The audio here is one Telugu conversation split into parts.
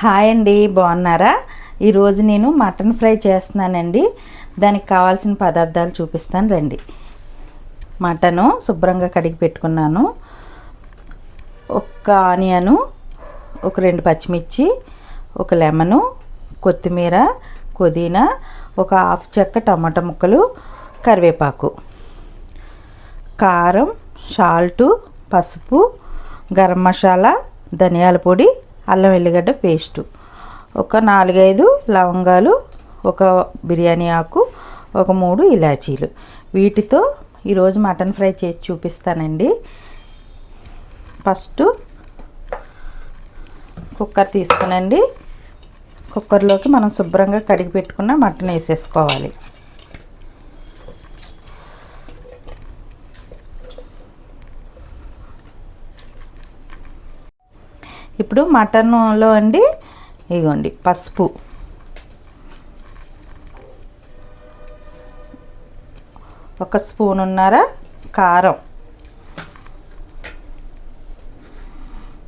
హాయ్ అండి బాగున్నారా? ఈరోజు నేను మటన్ ఫ్రై చేస్తున్నానండి. దానికి కావాల్సిన పదార్థాలు చూపిస్తాను రండి. మటను శుభ్రంగా కడిగి పెట్టుకున్నాను. ఒక ఆనియను ఒక రెండు పచ్చిమిర్చి ఒక లెమను కొత్తిమీర పుదీనా ఒక హాఫ్ చెక్క టమాటా ముక్కలు కరివేపాకు కారం సాల్టు పసుపు గరం మసాలా ధనియాల పొడి అల్లం వెల్లిగడ్డ పేస్టు. ఒక నాలుగైదు లవంగాలు ఒక బిర్యానీ ఆకు ఒక మూడు ఇలాచీలు. వీటితో ఈరోజు మటన్ ఫ్రై చేసి చూపిస్తానండి. First cooker తీసుకునండి. కుక్కర్లోకి మనం శుభ్రంగా కడిగి పెట్టుకున్న మటన్ వేసేసుకోవాలి. ఇప్పుడు మటన్లో అండి ఇగోండి పసుపు. ఒక స్పూన్ ఉన్నారా? కారం.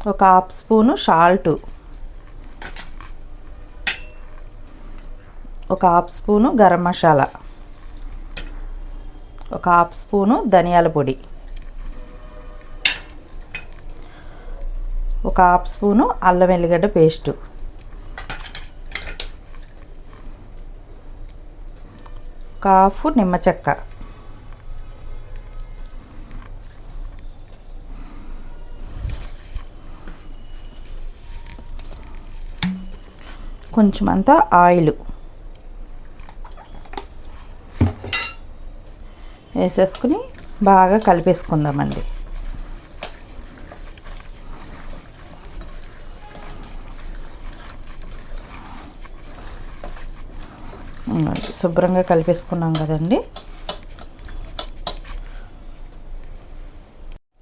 ఒక హాఫ్ స్పూను సాల్టు. ఒక హాఫ్ స్పూను గరం మసాలా. ఒక హాఫ్ స్పూను ధనియాల పొడి. ఒక హాఫ్ స్పూను అల్లం వెల్లిగడ్డ పేస్టు. ఒక హాఫ్ నిమ్మ చెక్క. కొంచెం అంతా ఆయిల్. వేసేసుకుని బాగా కలిపేసుకుందామండి. శుభ్రంగా కలిపేసుకున్నాం కదండి.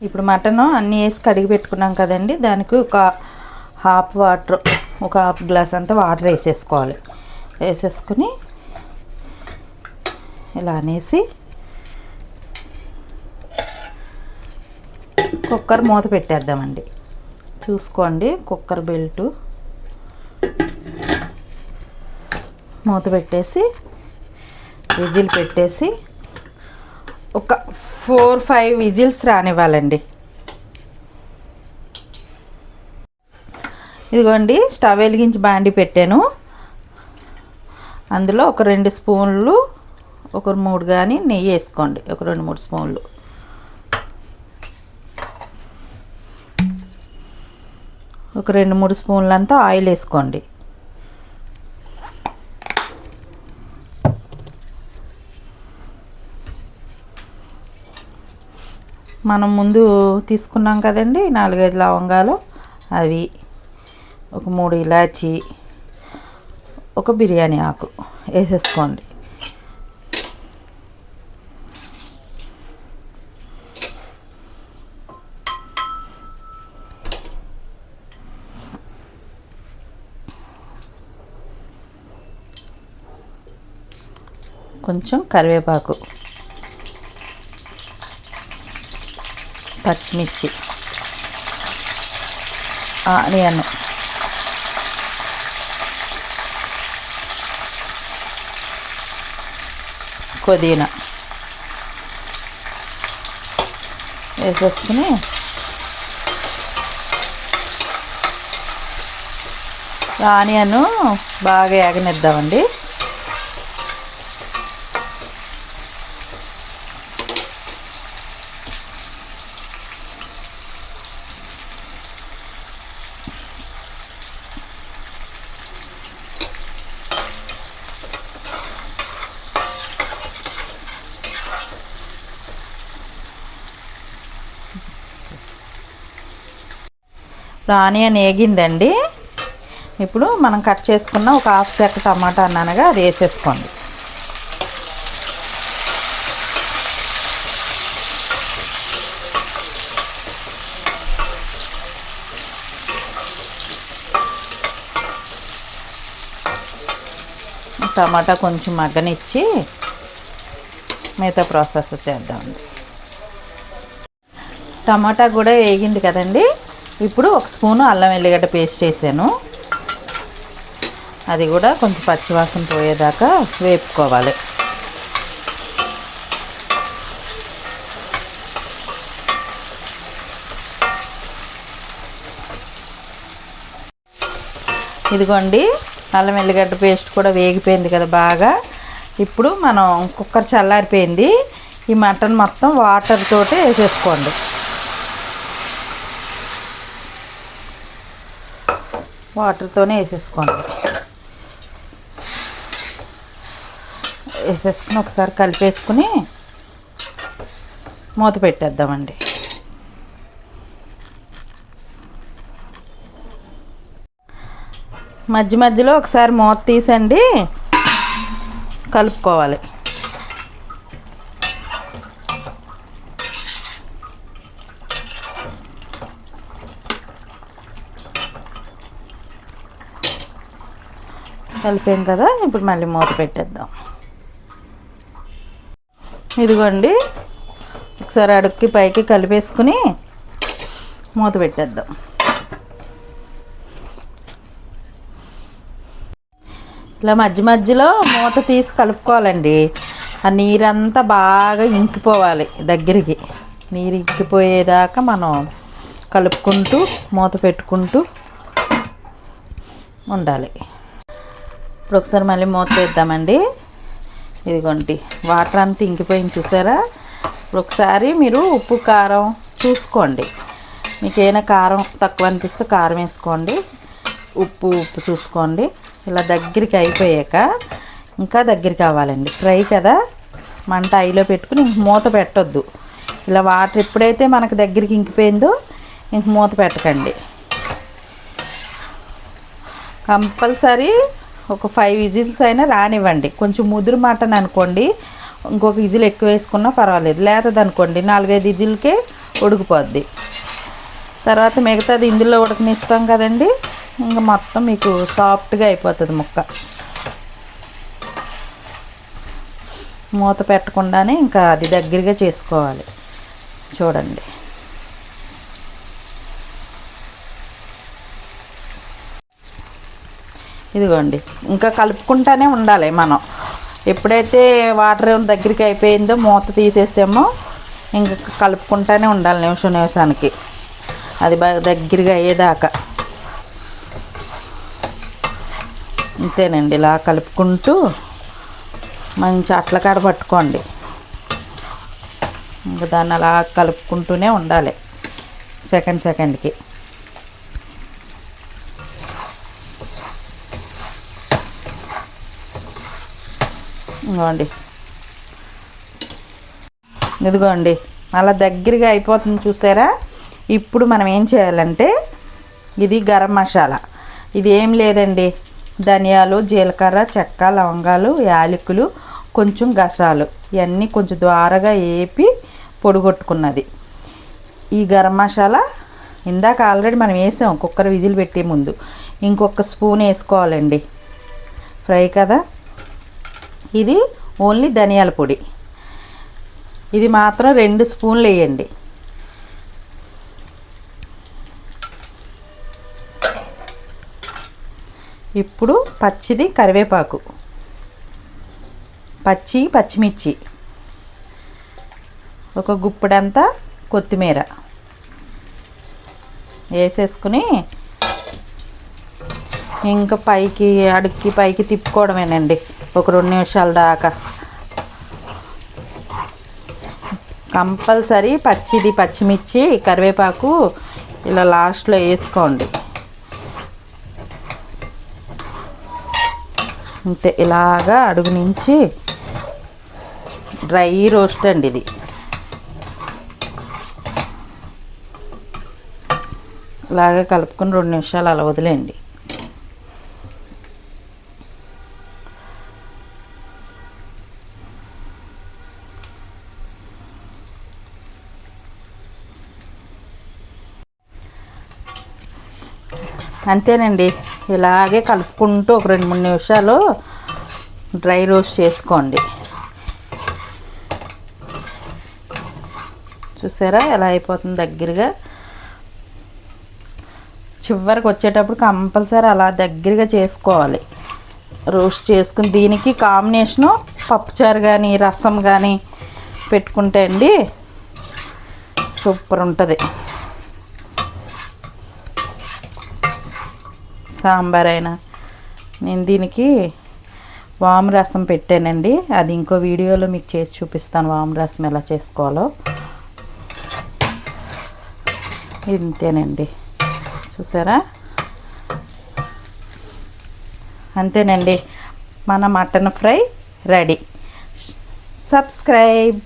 ఇప్పుడు మటన్ అన్నీ వేసి కడిగి పెట్టుకున్నాం కదండి. దానికి ఒక హాఫ్ వాటర్ ఒక హాఫ్ గ్లాస్ అంతా వాటర్ వేసేసుకోవాలి. వేసేసుకుని ఇలా అనేసి కుక్కర్ మూత పెట్టేద్దామండి. చూసుకోండి కుక్కర్ బెల్టు. మూత పెట్టేసి విజిల్ పెట్టేసి ఒక ఫోర్ ఫైవ్ విజిల్స్ రానివ్వాలండి. ఇదిగోండి స్టవ్ వెలిగించి బాండి పెట్టాను. అందులో ఒక రెండు స్పూన్లు ఒక మూడు కానీ నెయ్యి వేసుకోండి. ఒక రెండు మూడు స్పూన్లు. ఒక రెండు మూడు స్పూన్లంతా ఆయిల్ వేసుకోండి. మనం ముందు తీసుకున్నాం కదండి నాలుగైదు లవంగాలు. అవి ఒక మూడు ఇలాచి ఒక బిర్యానీ ఆకు వేసేసుకోండి. కొంచెం కరివేపాకు. పచ్చిమిర్చి. ఆనియన్. పుదీనా. వేసేసుకుని ఆనియన్ బాగా ఏగనిద్దామండి. ఆనియన్ వేగిందండి ఇప్పుడు మనం కట్ చేసుకున్న ఒక హాఫ్ చెక్క టమాటా అన్నానగా అది వేసేసుకోండి. టమాటా కొంచెం మగ్గనిచ్చి మిగతా ప్రాసెస్ చేద్దామండి. టమాటా కూడా వేగింది కదండి. ఇప్పుడు ఒక స్పూను అల్లం వెల్లిగడ్డ పేస్ట్ వేసాను. అది కూడా కొంచెం పచ్చివాసన పోయేదాకా వేపుకోవాలి. ఇదిగోండి అల్లం వెల్లిగడ్డ పేస్ట్ కూడా వేగిపోయింది కదా బాగా. ఇప్పుడు మనం కుక్కర్ చల్లారిపోయింది. ఈ మటన్ మొత్తం వాటర్ తోటే వేసేసుకోండి. వాటర్తోనే వేసేసుకోండి. వేసేసుకుని ఒకసారి కలిపేసుకుని మూత పెట్టేద్దామండి. మధ్య మధ్యలో ఒకసారి మూత తీసండి కలుపుకోవాలి. కలిపాం కదా ఇప్పుడు మళ్ళీ మూత పెట్టేద్దాం. ఇదిగోండి ఒకసారి అడుక్కి పైకి కలిపేసుకుని మూత పెట్టేద్దాం. ఇలా మధ్య మధ్యలో మూత తీసి కలుపుకోవాలండి. ఆ నీరంతా బాగా ఇంకిపోవాలి దగ్గరికి. నీరు ఇంకిపోయేదాకా మనం కలుపుకుంటూ మూత పెట్టుకుంటూ ఉండాలి. ఇప్పుడు ఒకసారి మళ్ళీ మూత వేద్దామండి. ఇదిగోండి వాటర్ అంతా ఇంకిపోయింది చూసారా? ఇప్పుడు ఒకసారి మీరు ఉప్పు కారం చూసుకోండి. మీకు ఏమైనా కారం తక్కువ అనిపిస్తే కారం వేసుకోండి. ఉప్పు ఉప్పు చూసుకోండి. ఇలా దగ్గరికి అయిపోయాక ఇంకా దగ్గరికి అవ్వాలండి. ఫ్రై కదా? మంట ఐలో పెట్టుకుని ఇంక మూత పెట్టొద్దు. ఇలా వాటర్ ఎప్పుడైతే మనకు దగ్గరికి ఇంకిపోయిందో ఇంక మూత పెట్టకండి. కంపల్సరీ ఒక ఫైవ్ విజిల్స్ అయినా రానివ్వండి. కొంచెం ముదురు మటన్ అనుకోండి. ఇంకొక విజిల్ ఎక్కువ వేసుకున్నా పర్వాలేదు. లేతది అనుకోండి. నాలుగైదు విజిల్కే ఉడికిపోద్ది. తర్వాత మిగతాది ఇందులో ఉడకనిస్తాం కదండి. ఇంకా మొత్తం మీకు సాఫ్ట్గా అయిపోతుంది ముక్క. మూత పెట్టకుండానే ఇంకా అది దగ్గరగా చేసుకోవాలి. చూడండి. ఇదిగోండి ఇంకా కలుపుకుంటానే ఉండాలి మనం. ఎప్పుడైతే వాటర్ దగ్గరికి అయిపోయిందో మూత తీసేసామో ఇంకా కలుపుకుంటానే ఉండాలి నిమిషం నిమిషానికి. అది బాగా దగ్గరగా అయ్యేదాకా. అంతేనండి ఇలా కలుపుకుంటూ మంచి అట్ల కాడ పట్టుకోండి. ఇంకా దాన్ని అలా కలుపుకుంటూనే ఉండాలి సెకండ్ సెకండ్కి. ఇదిగోండి. ఇదిగోండి. అలా దగ్గరగా అయిపోతుంది చూసారా? ఇప్పుడు మనం ఏం చేయాలంటే ఇది గరం మసాలా. ఇది ఏం లేదండి. ధనియాలు జీలకర్ర చెక్క లవంగాలు యాలకులు కొంచెం గసాలు. ఇవన్నీ కొంచెం ద్వారగా వేపి పొడిగొట్టుకున్నది ఈ గరం మసాలా ఇందాక ఆల్రెడీ మనం వేసాం కుక్కర్ విజిల్ పెట్టే ముందు. ఇంకొక స్పూన్ వేసుకోవాలండి. ఫ్రై కదా? ఇది ఓన్లీ ధనియాల పొడి. ఇది మాత్రం రెండు స్పూన్లు వేయండి. ఇప్పుడు పచ్చిది కరివేపాకు. పచ్చి పచ్చిమిర్చి. ఒక గుప్పుడంతా కొత్తిమీర. వేసేసుకుని ఇంకా పైకి అడుక్కి పైకి తిప్పుకోవడమేనండి. ఒక రెండు నిమిషాల దాకా. కంపల్సరీ పచ్చిది పచ్చిమిర్చి కరివేపాకు ఇలా లాస్ట్లో వేసుకోండి. అంతే ఇలాగా అడుగు నుంచి డ్రై రోస్ట్ అండి ఇది. ఇలాగే కలుపుకుని రెండు నిమిషాలు అలా వదిలేయండి. అంతేనండి. ఇలాగే కలుపుకుంటూ ఒక రెండు మూడు నిమిషాలు డ్రై రోస్ట్ చేసుకోండి. చూసారా? ఎలా అయిపోతుంది దగ్గరగా? చివరికి వచ్చేటప్పుడు కంపల్సరీ అలా దగ్గరగా చేసుకోవాలి. రోస్ట్ చేసుకుని దీనికి కాంబినేషను పప్పుచారు కానీ రసం కానీ పెట్టుకుంటే అండి సూపర్ ఉంటుంది. సాంబార్ అయినా. నేను దీనికి వాము రసం పెట్టానండి. అది ఇంకో వీడియోలో మీకు చేసి చూపిస్తాను వాము రసం ఎలా చేసుకోవాలో. ఇంతేనండి. చూసారా? అంతేనండి. మన మటన్ ఫ్రై రెడీ. సబ్స్క్రైబ్.